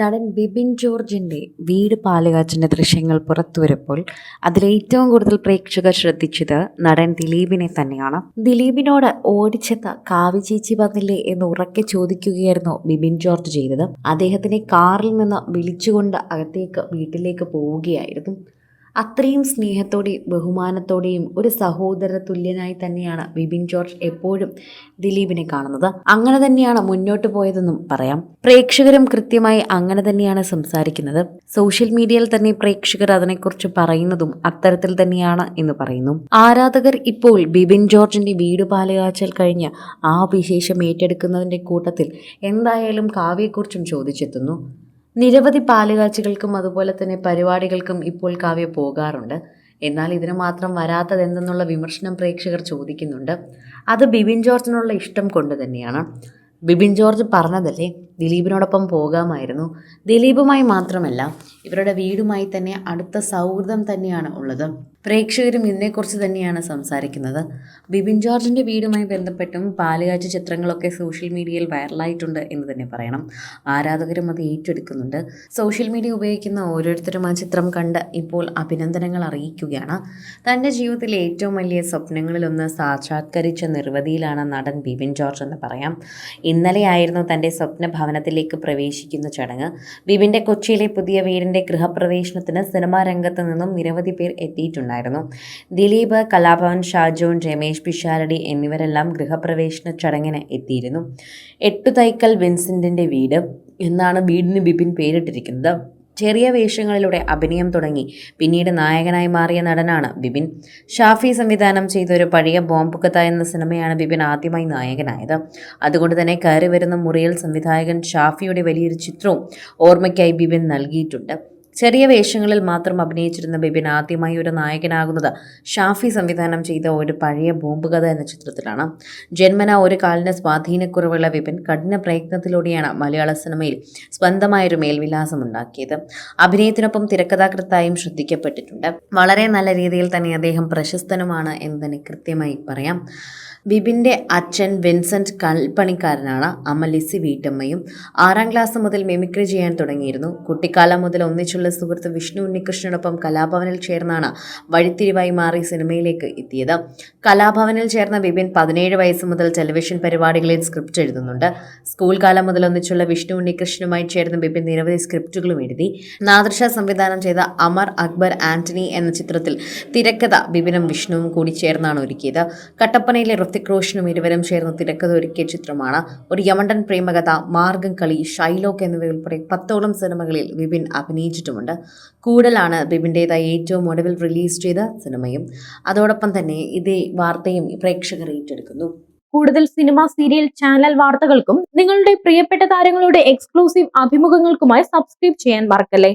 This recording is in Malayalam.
നടൻ ബിബിൻ ജോർജിന്റെ വീട് പാലുകാച്ചിന്റെ ദൃശ്യങ്ങൾ പുറത്തുവരുമ്പോൾ അതിലേറ്റവും കൂടുതൽ പ്രേക്ഷകർ ശ്രദ്ധിച്ചത് നടൻ ദിലീപിനെ തന്നെയാണ്. ദിലീപിനോട് ഓടിച്ചെത്ത കാവി ചേച്ചി വന്നില്ലേ എന്ന് ഉറക്കെ ചോദിക്കുകയായിരുന്നു ബിബിൻ ജോർജ് ചെയ്തത്. അദ്ദേഹത്തിനെ കാറിൽ നിന്ന് വിളിച്ചുകൊണ്ട് അകത്തേക്ക് വീട്ടിലേക്ക് പോവുകയായിരുന്നു. അത്രയും സ്നേഹത്തോടെയും ബഹുമാനത്തോടെയും ഒരു സഹോദര തുല്യനായി തന്നെയാണ് ബിബിൻ ജോർജ് എപ്പോഴും ദിലീപിനെ കാണുന്നത്. അങ്ങനെ തന്നെയാണ് മുന്നോട്ട് പോയതെന്നും പറയാം. പ്രേക്ഷകരും കൃത്യമായി അങ്ങനെ തന്നെയാണ് സംസാരിക്കുന്നത്. സോഷ്യൽ മീഡിയയിൽ തന്നെ പ്രേക്ഷകർ അതിനെക്കുറിച്ച് പറയുന്നതും അത്തരത്തിൽ തന്നെയാണ് എന്ന് പറയുന്നു. ആരാധകർ ഇപ്പോൾ ബിബിൻ ജോർജിന്റെ വീട് പാലുകാച്ചൽ കഴിഞ്ഞ് ആ വിശേഷം ഏറ്റെടുക്കുന്നതിന്റെ കൂട്ടത്തിൽ എന്തായാലും കാവ്യയെക്കുറിച്ചും ചോദിച്ചെത്തുന്നു. നിരവധി പാലുകാഴ്ചകൾക്കും അതുപോലെ തന്നെ പരിപാടികൾക്കും ഇപ്പോൾ കാവ്യ പോകാറുണ്ട്. എന്നാൽ ഇതിന് മാത്രം വരാത്തതെന്തെന്നുള്ള വിമർശനം പ്രേക്ഷകർ ചോദിക്കുന്നുണ്ട്. അത് ബിബിൻ ജോർജിനുള്ള ഇഷ്ടം കൊണ്ട് തന്നെയാണ്. ബിബിൻ ജോർജ് പറഞ്ഞതല്ലേ ദിലീപിനോടൊപ്പം പോകാമായിരുന്നു. ദിലീപുമായി മാത്രമല്ല ഇവരുടെ വീടുമായി തന്നെ അടുത്ത സൗഹൃദം തന്നെയാണ് ഉള്ളത്. പ്രേക്ഷകരും ഇതിനെക്കുറിച്ച് തന്നെയാണ് സംസാരിക്കുന്നത്. ബിബിൻ ജോർജിന്റെ വീടുമായി ബന്ധപ്പെട്ടും പാലുകാച്ച ചിത്രങ്ങളൊക്കെ സോഷ്യൽ മീഡിയയിൽ വൈറലായിട്ടുണ്ട് എന്ന് തന്നെ പറയണം. ആരാധകരും അത് ഏറ്റെടുക്കുന്നുണ്ട്. സോഷ്യൽ മീഡിയ ഉപയോഗിക്കുന്ന ഓരോരുത്തരും ആ ചിത്രം കണ്ട് ഇപ്പോൾ അഭിനന്ദനങ്ങൾ അറിയിക്കുകയാണ്. തന്റെ ജീവിതത്തിലെ ഏറ്റവും വലിയ സ്വപ്നങ്ങളിലൊന്ന് സാക്ഷാത്കരിച്ച നിർവധിയിലാണ് നടൻ ബിബിൻ ജോർജ് എന്ന് പറയാം. ഇന്നലെയായിരുന്നു തന്റെ സ്വപ്ന ഭവനത്തിലേക്ക് പ്രവേശിക്കുന്ന ചടങ്ങ്. ബിബിന്റെ കൊച്ചിയിലെ പുതിയ വീടിന്റെ ഗൃഹപ്രവേശനത്തിന് സിനിമാ രംഗത്ത് നിന്നും നിരവധി പേർ എത്തിയിട്ടുണ്ടായിരുന്നു ദിലീപ് കലാഭവൻ ഷാജോൺ രമേശ് പിഷാരടി എന്നിവരെല്ലാം ഗൃഹപ്രവേശന ചടങ്ങിന് എത്തിയിരുന്നു. എട്ടുതൈക്കൽ വിൻസെന്റിന്റെ വീട് എന്നാണ് വീടിന് ബിപിൻ പേരിട്ടിരിക്കുന്നത്. ചെറിയ വേഷങ്ങളിലൂടെ അഭിനയം തുടങ്ങി. പിന്നീട് നായകനായി മാറിയ നടനാണ് ബിബിൻ ഷാഫി സംവിധാനം ചെയ്ത ഒരു പഴയ ബോംബ് കഥ എന്ന സിനിമയാണ് ബിബിൻ ആദ്യമായി നായകനായത്. അതുകൊണ്ട് തന്നെ കയറി വരുന്ന മുറിയിൽ സംവിധായകൻ ഷാഫിയുടെ വലിയൊരു ചിത്രവും ഓർമ്മയ്ക്കായി ബിബിൻ നൽകിയിട്ടുണ്ട്. ചെറിയ വേഷങ്ങളിൽ മാത്രം അഭിനയിച്ചിരുന്ന ബിബിൻ ആദ്യമായി ഒരു നായകനാകുന്നത് ഷാഫി സംവിധാനം ചെയ്ത ഒരു പഴയ ബോംബ് കഥ എന്ന ചിത്രത്തിലാണ്. ജന്മന ഒരു കാലിന് സ്വാധീനക്കുറവുള്ള ബിബിൻ കഠിന പ്രയത്നത്തിലൂടെയാണ് മലയാള സിനിമയിൽ സ്വന്തമായൊരു മേൽവിലാസം ഉണ്ടാക്കിയത് അഭിനയത്തിനൊപ്പം തിരക്കഥാകൃത്തായും ശ്രദ്ധിക്കപ്പെട്ടിട്ടുണ്ട്. വളരെ നല്ല രീതിയിൽ തന്നെ അദ്ദേഹം പ്രശസ്തനുമാണ് എന്ന് തന്നെ കൃത്യമായി പറയാം. ബിബിന്റെ അച്ഛൻ വിൻസെന്റ് കൽപ്പണിക്കാരനാണ് അമ്മ ലിസി വീട്ടമ്മയും. ആറാം ക്ലാസ് മുതൽ മിമിക്രി ചെയ്യാൻ തുടങ്ങിയിരുന്നു. കുട്ടിക്കാലം മുതൽ ഒന്നിച്ചുള്ള സുഹൃത്ത് വിഷ്ണു ഉണ്ണികൃഷ്ണനൊപ്പം കലാഭവനിൽ ചേർന്നാണ് വഴിത്തിരിവായി മാറി സിനിമയിലേക്ക് എത്തിയത്. കലാഭവനിൽ ചേർന്ന വിപിൻ പതിനേഴ് വയസ്സ് മുതൽ ടെലിവിഷൻ പരിപാടികളിൽ സ്ക്രിപ്റ്റ് എഴുതുന്നുണ്ട്. സ്കൂൾ കാലം മുതൽ ഒന്നിച്ചുള്ള വിഷ്ണു ഉണ്ണികൃഷ്ണനുമായി ചേർന്ന ബിപിൻ നിരവധി സ്ക്രിപ്റ്റുകളും എഴുതി. നാദൃശ സംവിധാനം ചെയ്ത അമർ അക്ബർ ആന്റണി എന്ന ചിത്രത്തിൽ തിരക്കഥ ബിപിനും വിഷ്ണുവും കൂടി ചേർന്നാണ് ഒരുക്കിയത്. കട്ടപ്പനയിലെ ഋത്തിക് റോഷനും ഇരുവരും ചേർന്ന് തിരക്കഥ ഒരുക്കിയ ചിത്രമാണ്. ഒരു യമണ്ടൻ പ്രേമകഥ മാർഗം കളി ഷൈലോക്ക് എന്നിവയുൾപ്പെടെ പത്തോളം സിനിമകളിൽ ബിബിൻ അഭിനയിച്ചിട്ടുമുണ്ട് കൂടലാണ് ബിബിന്റേതായി ഏറ്റവും ഒടുവിൽ റിലീസ് ചെയ്ത സിനിമയും. അതോടൊപ്പം തന്നെ ഇതേ വാർത്തയും പ്രേക്ഷകർ ഏറ്റെടുക്കുന്നു. കൂടുതൽ സിനിമ സീരിയൽ ചാനൽ വാർത്തകൾക്കും നിങ്ങളുടെ പ്രിയപ്പെട്ട താരങ്ങളുടെ എക്സ്ക്ലൂസീവ് അഭിമുഖങ്ങൾക്കുമായി സബ്സ്ക്രൈബ് ചെയ്യാൻ മറക്കല്ലേ?